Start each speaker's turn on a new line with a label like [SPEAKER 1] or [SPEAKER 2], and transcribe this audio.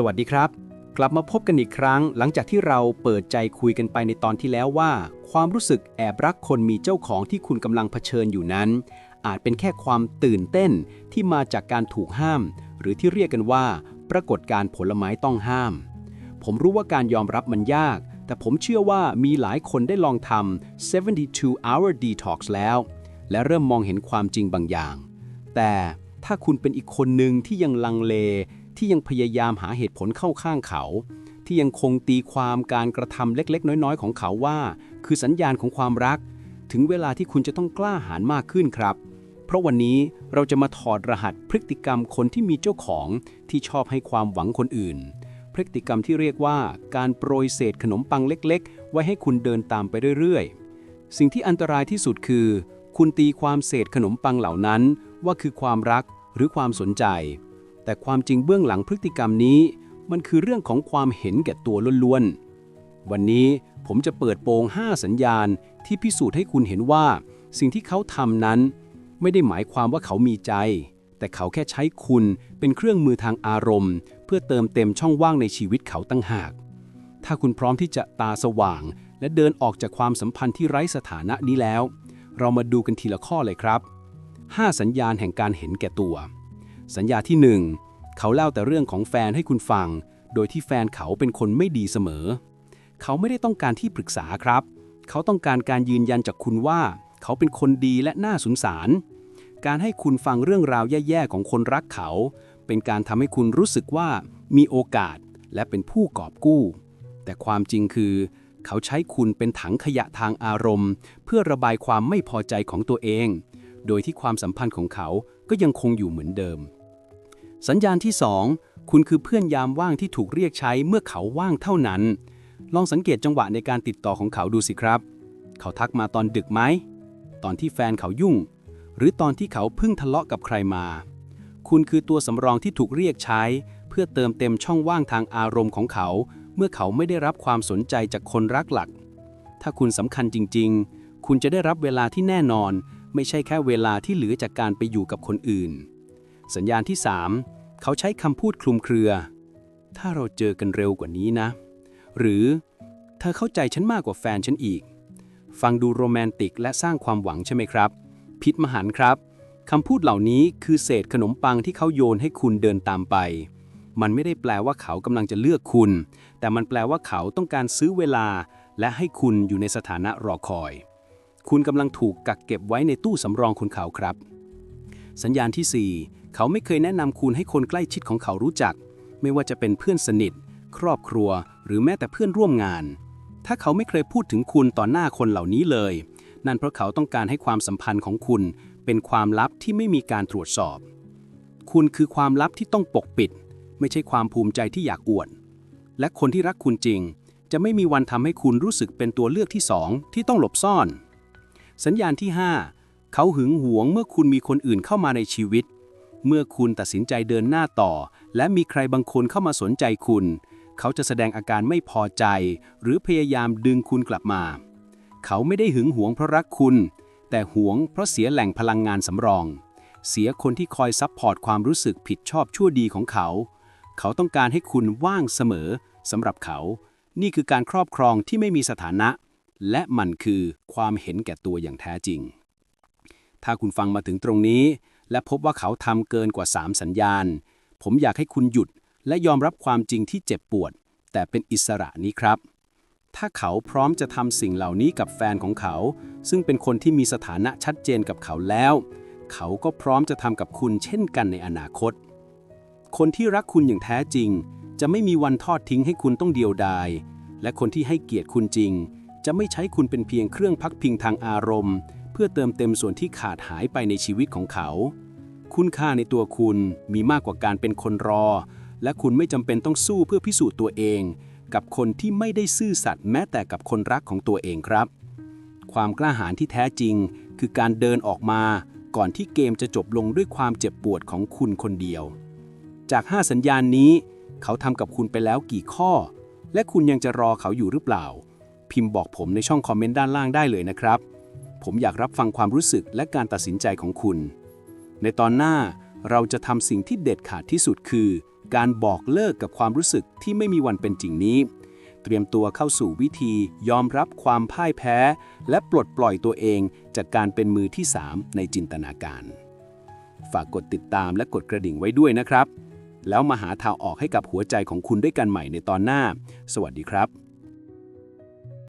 [SPEAKER 1] สวัสดีครับ กลับมาพบกันอีกครั้ง หลังจากที่เราเปิดใจคุยกันไปในตอนที่แล้วว่า ความรู้สึกแอบรักคนมีเจ้าของที่คุณกำลังเผชิญอยู่นั้น อาจเป็นแค่ความตื่นเต้นที่มาจากการถูกห้าม หรือที่เรียกกันว่า ปรากฏการผลไม้ต้องห้าม ผมรู้ว่าการยอมรับมันยาก แต่ผมเชื่อว่ามีหลายคนได้ลองทำ72 hour detox แล้ว และเริ่มมองเห็นความจริงบางอย่าง แต่ถ้าคุณเป็นอีกคนหนึ่งที่ยังลังเล ที่ยังพยายามหาเหตุผลเข้าข้างเขา ที่ยังคงตีความการกระทำเล็ก ๆ น้อย ๆ ของเขาว่า คือสัญญาณของความรัก ถึงเวลาที่คุณจะต้องกล้าหาญมากขึ้นครับ เพราะวันนี้เราจะมาถอดรหัสพฤติกรรมคนที่มีเจ้าของที่ชอบให้ความหวังคนอื่น พฤติกรรมที่เรียกว่าการโปรยเศษขนมปังเล็ก ๆ ไว้ให้คุณเดินตามไปเรื่อยๆ สิ่งที่อันตรายที่สุดคือ คุณตีความเศษขนมปังเหล่านั้น ว่าคือความรักหรือความสนใจ แต่ความจริงเบื้องหลังพฤติกรรมนี้ มันคือเรื่องของความเห็นแก่ตัวล้วนๆ วันนี้ผมจะเปิดโปง 5 สัญญาณที่พิสูจน์ให้คุณเห็นว่า สิ่งที่เขาทำนั้น ไม่ได้หมายความว่าเขามีใจ แต่เขาแค่ใช้คุณเป็นเครื่องมือทางอารมณ์ เพื่อเติมเต็มช่องว่างในชีวิตเขาตั้งหาก ถ้าคุณพร้อมที่จะตาสว่าง และเดินออกจากความสัมพันธ์ที่ไร้สถานะนี้แล้ว เรามาดูกันทีละข้อเลยครับ 5 สัญญาณแห่งการเห็นแก่ตัว สัญญาที่ 1 เขาเล่าแต่เรื่องของแฟนให้คุณฟัง โดยที่แฟนเขาเป็นคนไม่ดีเสมอ เขาไม่ได้ต้องการที่ปรึกษาครับ เขาต้องการการยืนยันจากคุณว่า เขาเป็นคนดีและน่าสงสาร การให้คุณฟังเรื่องราวแย่ๆของคนรักเขา เป็นการทำให้คุณรู้สึกว่ามีโอกาสและเป็นผู้กอบกู้ แต่ความจริงคือ เขาใช้คุณเป็นถังขยะทางอารมณ์ เพื่อระบายความไม่พอใจของตัวเอง โดยที่ความสัมพันธ์ของเขาก็ยังคงอยู่เหมือนเดิม สัญญาณที่ 2 คุณคือเพื่อนยามว่างที่ถูกเรียกใช้เมื่อเขาว่างเท่านั้น ลองสังเกตจังหวะในการติดต่อของเขาดูสิครับ เขาทักมาตอนดึกไหม ตอนที่แฟนเขายุ่ง หรือตอนที่เขาเพิ่งทะเลาะกับใครมา คุณคือตัวสำรองที่ถูกเรียกใช้ เพื่อเติมเต็มช่องว่างทางอารมณ์ของเขา เมื่อเขาไม่ได้รับความสนใจจากคนรักหลัก ถ้าคุณสำคัญจริง ๆ คุณจะได้รับเวลาที่แน่นอน ไม่ใช่แค่เวลาที่เหลือจากการไปอยู่กับคนอื่น สัญญาณที่ 3 เขาใช้คำพูดคลุมเครือ ถ้าเราเจอกันเร็วกว่านี้นะ หรือเธอเข้าใจฉันมากกว่าแฟนฉันอีก ฟังดูโรแมนติกและสร้างความหวังใช่ไหมครับผิดมหันครับคำพูดเหล่านี้คือเศษขนมปังที่เขาโยนให้คุณเดินตามไป มันไม่ได้แปลว่าเขากำลังจะเลือกคุณ แต่มันแปลว่าเขาต้องการซื้อเวลา และให้คุณอยู่ในสถานะรอคอย คุณกำลังถูกกักเก็บไว้ในตู้สำรองคุณเขาครับ สัญญาณที่ 4เขาไม่เคยแนะนำคุณให้คนใกล้ชิดของเขารู้จัก ไม่ว่าจะเป็นเพื่อนสนิท ครอบครัว หรือแม้แต่เพื่อนร่วมงาน ถ้าเขาไม่เคยพูดถึงคุณต่อหน้าคนเหล่านี้เลย นั่นเพราะเขาต้องการให้ความสัมพันธ์ของคุณ เป็นความลับที่ไม่มีการตรวจสอบ คุณคือความลับที่ต้องปกปิด ไม่ใช่ความภูมิใจที่อยากอวด และคนที่รักคุณจริง จะไม่มีวันทำให้คุณรู้สึกเป็นตัวเลือกที่สองที่ต้องหลบซ่อน สัญญาณที่ 5 เขาหึงหวงเมื่อคุณมีคนอื่นเข้ามาในชีวิต เมื่อคุณตัดสินใจเดินหน้าต่อ และมีใครบางคนเข้ามาสนใจคุณ เขาจะแสดงอาการไม่พอใจ หรือพยายามดึงคุณกลับมา เขาไม่ได้หึงหวงเพราะรักคุณ แต่หวงเพราะเสียแหล่งพลังงานสำรอง เสียคนที่คอยซับพอร์ตความรู้สึกผิดชอบชั่วดีของเขา เขาต้องการให้คุณว่างเสมอสำหรับเขา นี่คือการครอบครองที่ไม่มีสถานะ และมันคือความเห็นแก่ตัวอย่างแท้จริง ถ้าคุณฟังมาถึงตรงนี้ และพบว่าเขาทำเกินกว่า 3 สัญญาณ ผมอยากให้คุณหยุดและยอมรับความจริงที่เจ็บปวด แต่เป็นอิสระนี้ครับ ถ้าเขาพร้อมจะทำสิ่งเหล่านี้กับแฟนของเขา ซึ่งเป็นคนที่มีสถานะชัดเจนกับเขาแล้ว เขาก็พร้อมจะทำกับคุณเช่นกันในอนาคต คนที่รักคุณอย่างแท้จริง จะไม่มีวันทอดทิ้งให้คุณต้องเดียวดาย และคนที่ให้เกียรติคุณจริง จะไม่ใช้คุณเป็นเพียงเครื่องพักพิงทางอารมณ์ พื่อเติมเต็มส่วนที่ขาดหายไปในชีวิตของเขา คุณค่าในตัวคุณมีมากกว่าการเป็นคนรอ และคุณไม่จำเป็นต้องสู้เพื่อพิสูจน์ตัวเอง กับคนที่ไม่ได้ซื่อสัตย์แม้แต่กับคนรักของตัวเองครับ ความกล้าหาญที่แท้จริง คือการเดินออกมา ก่อนที่เกมจะจบลงด้วยความเจ็บปวดของคุณคนเดียว จาก 5 สัญญาณนี้ เขาทำกับคุณไปแล้วกี่ข้อ และคุณยังจะรอเขาอยู่หรือเปล่า พิมพ์บอกผมในช่องคอมเมนต์ด้านล่างได้เลยนะครับ ผมอยากรับฟังความรู้สึกและการตัดสินใจของคุณ ในตอนหน้าเราจะทำสิ่งที่เด็ดขาดที่สุดคือ การบอกเลิกกับความรู้สึกที่ไม่มีวันเป็นจริงนี้ เตรียมตัวเข้าสู่วิธียอมรับความพ่ายแพ้ และปลดปล่อยตัวเองจากการเป็นมือที่ 3 ในจินตนาการ ฝากกดติดตามและกดกระดิ่งไว้ด้วยนะครับ แล้วมาหาทางออกให้กับหัวใจของคุณด้วยกันใหม่ในตอนหน้า สวัสดีครับ